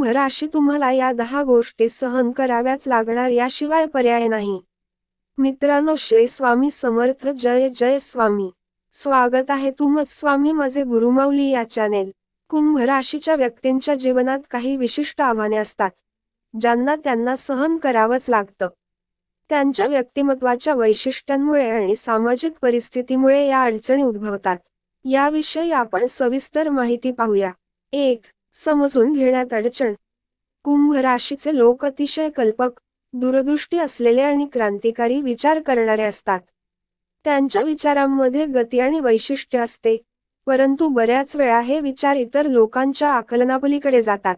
कुंभ राशी तुम्हाला या दहा गोष्टी सहन कराव्याच लागणार याशिवाय पर्याय नाही. मित्रांनो श्री स्वामी समर्थ जय जय स्वामी. स्वागत आहे तुमच स्वामी माझे गुरुमाऊली या चॅनेल कुंभ राशीच्या व्यक्तींच्या जीवनात काही विशिष्ट आव्हाने असतात ज्यांना त्यांना सहन करावंच लागतं. त्यांच्या व्यक्तिमत्वाच्या वैशिष्ट्यांमुळे आणि सामाजिक परिस्थितीमुळे या अडचणी उद्भवतात. याविषयी आपण सविस्तर माहिती पाहूया. एक समजून घेण्यात अडचण. कुंभ राशीचे लोक अतिशय कल्पक दूरदृष्टी असलेले आणि क्रांतिकारी विचार करणारे असतात. त्यांच्या विचारांमध्ये गती आणि वैशिष्ट्य असते परंतु बऱ्याच वेळा हे विचार इतर लोकांच्या आकलनापलीकडे जातात.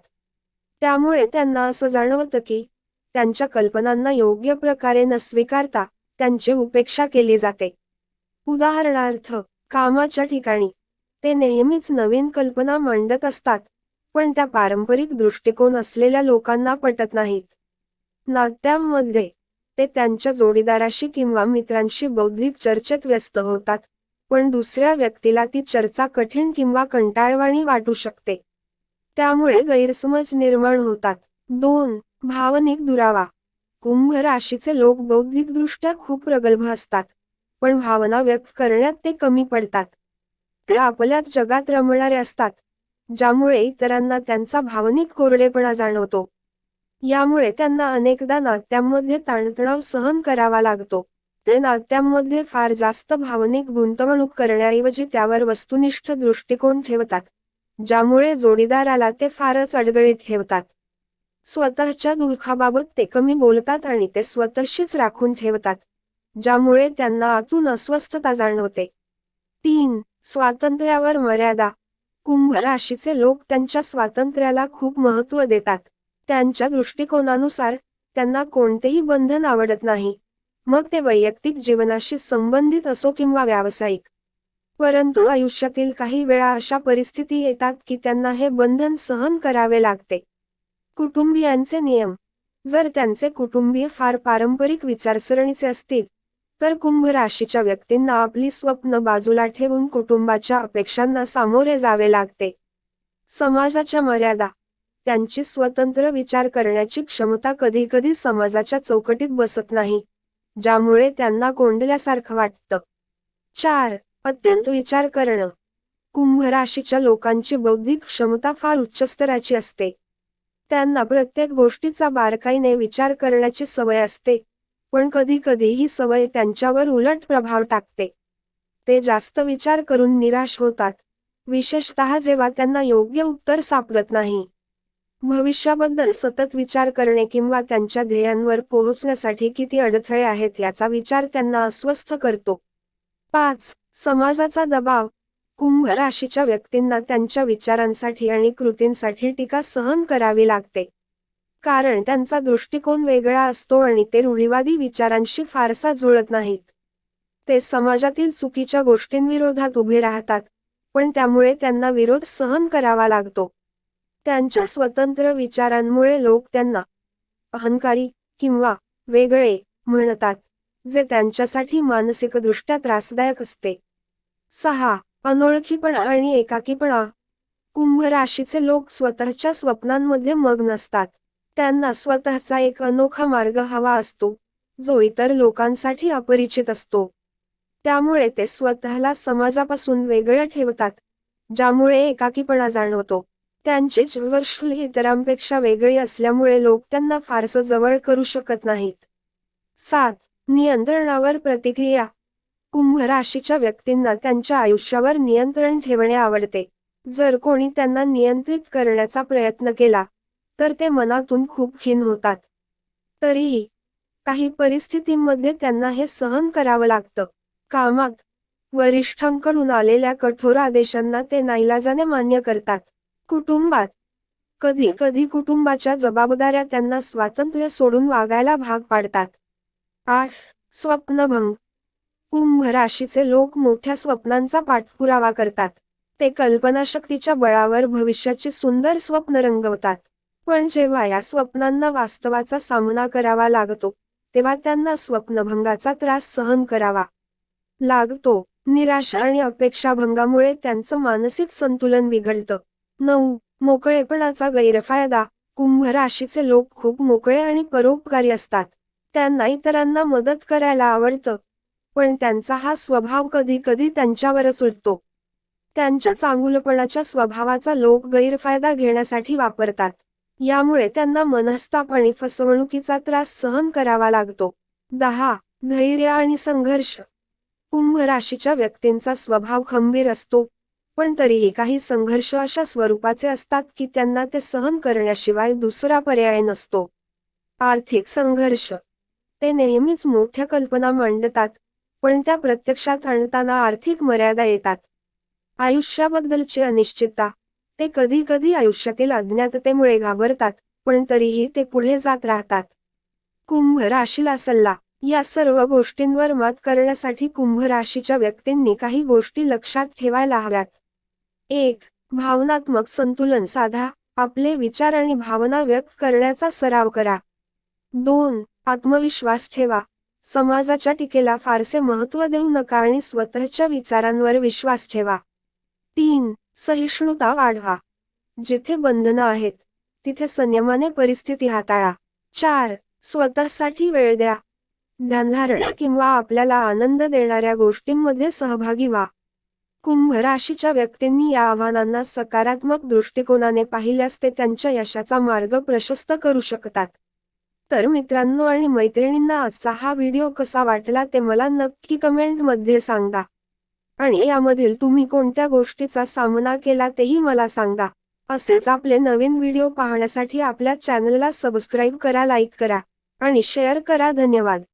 त्यामुळे त्यांना असं जाणवतं की त्यांच्या कल्पनांना योग्य प्रकारे न स्वीकारता त्यांची उपेक्षा केली जाते. उदाहरणार्थ कामाच्या ठिकाणी ते नेहमीच नवीन कल्पना मांडत असतात पण त्या पारंपरिक दृष्टिकोन असलेल्या लोकांना पटत नाहीत. नात्यांमध्ये ते त्यांच्या जोडीदाराशी किंवा मित्रांशी बौद्धिक चर्चेत व्यस्त होतात पण दुसऱ्या व्यक्तीला ती चर्चा कठीण किंवा कंटाळवाणी वाटू शकते. त्यामुळे गैरसमज निर्माण होतात. दोन भावनिक दुरावा. कुंभ राशीचे लोक बौद्धिकदृष्ट्या खूप प्रगल्भ असतात पण भावना व्यक्त करण्यात ते कमी पडतात. ते आपल्याच जगात रमणारे असतात. ज्यामुळे इतरांना त्यांचा भावनिक कोरडेपणा जाणवतो. यामुळे त्यांना अनेकदा नात्यांमध्ये ताणतणाव सहन करावा लागतो. ते नात्यांमध्ये फार जास्त भावनिक गुंतवणूक करण्याऐवजी त्यावर वस्तुनिष्ठ दृष्टिकोन ठेवतात ज्यामुळे जोडीदाराला ते फारच अडगळीत ठेवतात. स्वतःच्या दुःखाबाबत ते कमी बोलतात आणि ते स्वतःशीच राखून ठेवतात ज्यामुळे त्यांना आतून अस्वस्थता जाणवते. तीन स्वातंत्र्यावर मर्यादा. कुंभ राशीचे लोक त्यांच्या स्वातंत्र्याला खूप महत्त्व देतात. त्यांच्या दृष्टिकोनानुसार त्यांना कोणतेही बंधन आवडत नाही. मग ते वैयक्तिक जीवनाशी संबंधित असो किंवा व्यावसायिक. परंतु आयुष्यातील काही वेळा अशा परिस्थिती येतात की त्यांना हे बंधन सहन करावे लागते. कुटुंबियांचे नियम. जर त्यांचे कुटुंबीय फार पारंपरिक विचारसरणीचे असतील तर कुंभ राशीच्या व्यक्तींना आपली स्वप्न बाजूला ठेवून कुटुंबाच्या अपेक्षांना सामोरे जावे लागते. समाजाच्या मर्यादा त्यांची स्वतंत्र विचार करण्याची क्षमता कधीकधी समाजाच्या चौकटीत बसत नाही ज्यामुळे त्यांना कोंडल्यासारखं वाटतं. चार अत्यंत विचार करणं. कुंभ राशीच्या लोकांची बौद्धिक क्षमता फार उच्च स्तराची असते. त्यांना प्रत्येक गोष्टीचा बारकाईने विचार करण्याची सवय असते. पण कधी कधी ही सवय त्यांच्यावर उलट प्रभाव टाकते. ते जास्त विचार करून निराश होतात. विशेषतः जेव्हा त्यांना योग्य उत्तर सापडत नाही. भविष्याबद्दल सतत विचार करणे किंवा त्यांच्या ध्येयांवर पोहोचण्यासाठी किती अडथळे आहेत याचा विचार त्यांना अस्वस्थ करतो. पाच समाजाचा दबाव. कुंभ राशीच्या व्यक्तींना त्यांच्या विचारांसाठी आणि कृतींसाठी टीका सहन करावी लागते. कारण त्यांचा दृष्टिकोन वेगळा असतो आणि ते रूढीवादी विचारांशी फारसा जुळत नाहीत. ते समाजातील चुकीच्या गोष्टींविरोधात उभे राहतात पण त्यामुळे त्यांना विरोध सहन करावा लागतो. त्यांच्या स्वतंत्र विचारांमुळे लोक त्यांना अहंकारी किंवा वेगळे म्हणतात जे त्यांच्यासाठी मानसिकदृष्ट्या त्रासदायक असते. सहा अनोळखीपणा आणि एकाकीपणा. कुंभ राशीचे लोक स्वतःच्या स्वप्नांमध्ये मग्न असतात. त्यांना स्वतःचा एक अनोखा मार्ग हवा असतो जो इतर लोकांसाठी अपरिचित असतो. त्यामुळे ते स्वतःला समाजापासून वेगळं ठेवतात ज्यामुळे एकाकीपणा जाणवतो. त्यांची वर्षली इतरांपेक्षा वेगळी असल्यामुळे लोक त्यांना फारसं जवळ करू शकत नाहीत. सात नियंत्रणावर प्रतिक्रिया. कुंभ राशीच्या व्यक्तींना त्यांच्या आयुष्यावर नियंत्रण ठेवणे आवडते. जर कोणी त्यांना नियंत्रित करण्याचा प्रयत्न केला तर ते मनातून खूप खीन होतात. तरीही काही परिस्थितींमध्ये त्यांना हे सहन करावं लागतं. कामात वरिष्ठांकडून आलेल्या कठोर आदेशांना ते नाईलाजाने मान्य करतात. कुटुंबात कधी कधी कुटुंबाच्या जबाबदाऱ्या त्यांना स्वातंत्र्य सोडून वागायला भाग पाडतात. आठ स्वप्नभंग. कुंभ राशीचे लोक मोठ्या स्वप्नांचा पाठपुरावा करतात. ते कल्पनाशक्तीच्या बळावर भविष्याची सुंदर स्वप्न रंगवतात. पण जेव्हा या स्वप्नांना वास्तवाचा सामना करावा लागतो तेव्हा त्यांना स्वप्नभंगाचा त्रास सहन करावा लागतो. निराशा आणि अपेक्षाभंगामुळे त्यांचं मानसिक संतुलन बिघडतं. नऊ. मोकळेपणाचा गैरफायदा. कुंभ राशीचे लोक खूप मोकळे आणि परोपकारी असतात. त्यांना इतरांना मदत करायला आवडतं. पण त्यांचा हा स्वभाव कधी कधी त्यांच्यावरच उलटतो त्यांच्या चांगुलपणाच्या स्वभावाचा लोक गैरफायदा घेण्यासाठी वापरतात. यामुळे त्यांना मनस्ताप आणि फसवणुकीचा त्रास सहन करावा लागतो. दहा धैर्य आणि संघर्ष. कुंभ राशीच्या व्यक्तींचा स्वभाव खंबीर असतो पण तरीही काही संघर्ष अशा स्वरूपाचे असतात की त्यांना ते सहन करण्याशिवाय दुसरा पर्याय नसतो. आर्थिक संघर्ष. ते नेहमीच मोठ्या कल्पना मांडतात पण त्या प्रत्यक्षात आणताना आर्थिक मर्यादा येतात. आयुष्याबद्दलची अनिश्चितता. ते कधी कधी आयुष्यातील अज्ञाततेमुळे घाबरतात पण तरीही ते पुढे जात राहतात. कुंभ राशीला सल्ला. या सर्व गोष्टींवर मत करण्यासाठी कुंभ राशीच्या व्यक्तींनी काही गोष्टी लक्षात ठेवायला हव्यात. एक भावनात्मक संतुलन साधा. आपले विचार आणि भावना व्यक्त करण्याचा सराव करा. दोन आत्मविश्वास ठेवा. समाजाच्या टीकेला फारसे महत्त्व देऊ नका आणि स्वतःच्या विचारांवर विश्वास ठेवा. तीन सहिष्णुता वाढवा. जिथे बंधनं आहेत तिथे संयमाने परिस्थिती हाताळा. चार स्वतःसाठी वेळ द्या. ध्यानधारणा किंवा आपल्याला आनंद देणाऱ्या गोष्टींमध्ये सहभागी व्हा. कुंभ राशीच्या व्यक्तींनी या आव्हानांना सकारात्मक दृष्टिकोनाने पाहिल्यास ते त्यांच्या यशाचा मार्ग प्रशस्त करू शकतात. तर मित्रांनो आणि मैत्रिणींना आजचा हा व्हिडिओ कसा वाटला ते मला नक्की कमेंटमध्ये सांगा. आणि यामधील तुम्ही कोणत्या गोष्टीचा सामना केला तेही मला सांगा. असेच आपले नवीन व्हिडिओ पाहण्यासाठी आपल्या चॅनलला सबस्क्राईब करा लाईक करा आणि शेअर करा. धन्यवाद.